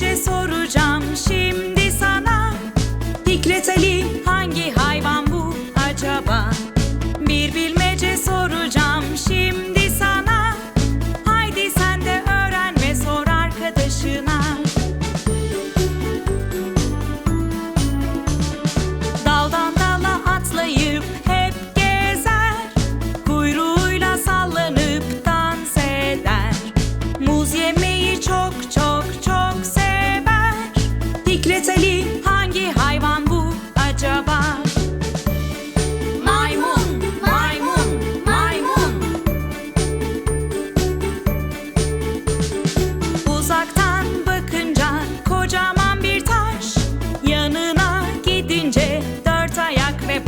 bilmece soracağım şimdi sana Diklet Ali hangi hayvan bu acaba? Bir bilmece soracağım şimdi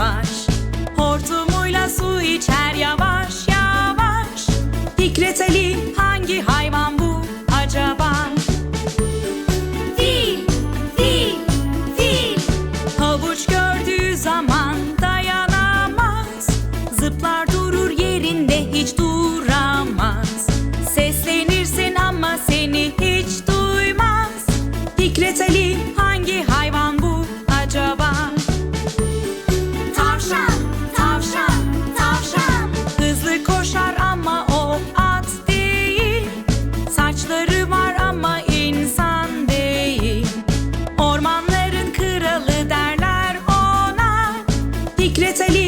var Hortumuyla su içer yavaş yavaş. Diklet Ali hangi hayvan bu acaba? Fil, fil, fil. Havuç gördüğü zaman dayanamaz. Zıplar durur yerinde hiç duramaz. Seslenirsin ama seni hiç duymaz. Diklet Ali saçları var ama insan değil. Ormanların kralı derler ona. Diklet Ali